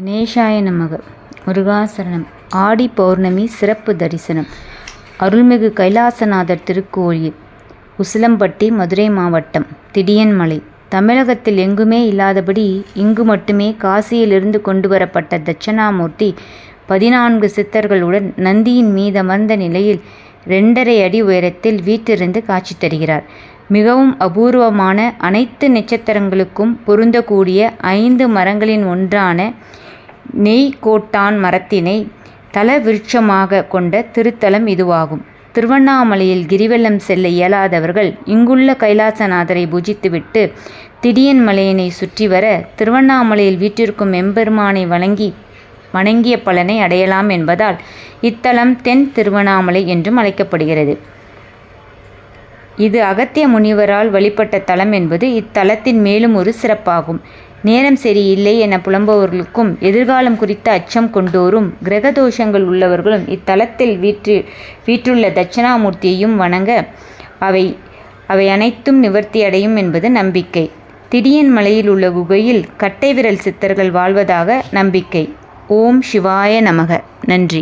கணேசாய நமக. முருகாசரணம். ஆடி பௌர்ணமி சிறப்பு தரிசனம். அருள்மிகு கைலாசநாதர் திருக்கோயில். உசிலம்பட்டி மதுரை மாவட்டம் திடியன்மலை தமிழகத்தில் எங்குமே இல்லாதபடி இங்கு மட்டுமே காசியிலிருந்து கொண்டு வரப்பட்ட தட்சணாமூர்த்தி பதினான்கு சித்தர்களுடன் நந்தியின் மீது அமர்ந்த நிலையில் ரெண்டரை அடி உயரத்தில் வீட்டிலிருந்து காட்சி தருகிறார். மிகவும் அபூர்வமான அனைத்து நட்சத்திரங்களுக்கும் பொருந்தக்கூடிய ஐந்து மரங்களின் ஒன்றான நெய் கோட்டான் மரத்தினை தல விருட்சமாக கொண்ட திருத்தலம் இதுவாகும். திருவண்ணாமலையில் கிரிவலம் செல்ல இயலாதவர்கள் இங்குள்ள கைலாசநாதரை பூஜித்துவிட்டு திடியன் மலையினை சுற்றி வர திருவண்ணாமலையில் வீற்றிருக்கும் எம்பெருமானை வழங்கி வணங்கிய பலனை அடையலாம் என்பதால் இத்தலம் தென் திருவண்ணாமலை என்றும் அழைக்கப்படுகிறது. இது அகத்திய முனிவரால் வழிபட்ட தலம் என்பது இத்தலத்தின் மேலும் ஒரு சிறப்பாகும். நேரம் சரியில்லை என புலம்பவர்களுக்கும் எதிர்காலம் குறித்த அச்சம் கொண்டோரும் கிரக தோஷங்கள் உள்ளவர்களும் இத்தலத்தில் வீற்று வீற்றுள்ள தட்சிணாமூர்த்தியையும் வணங்க அவை அவை அனைத்தும் நிவர்த்தியடையும் என்பது நம்பிக்கை. திடியன் மலையில் உள்ள குகையில் கட்டை விரல் சித்தர்கள் வாழ்வதாக நம்பிக்கை. ஓம் சிவாய நமக. நன்றி.